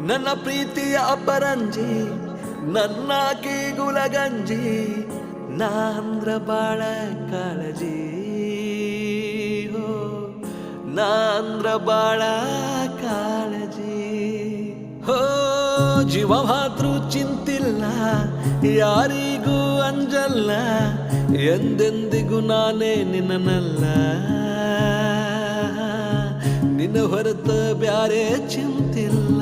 ನನ್ನ ಪ್ರೀತಿಯ ಅಪರಂಜಿ ನನ್ನ ಗುಲಗಂಜಿ, ನಾಂದ್ರ ಬಾಳ ಕಾಳಜಿ. ಹೋ, ನಾಂದ್ರ ಬಾಳ ಕಾಳಜಿ. ಹೋ ಜೀವ ಮಾತೃ ಚಿಂತಿಲ್ಲ, ಯಾರಿಗೂ ಅಂಜಲ್ಲ, ಎಂದೆಂದಿಗೂ ನಾನೇ ನಿನ್ನನಲ್ಲ. ನಿನ್ನ ಹೊರತ ಬ್ಯಾರೆ ಚಿಂತಿಲ್ಲ.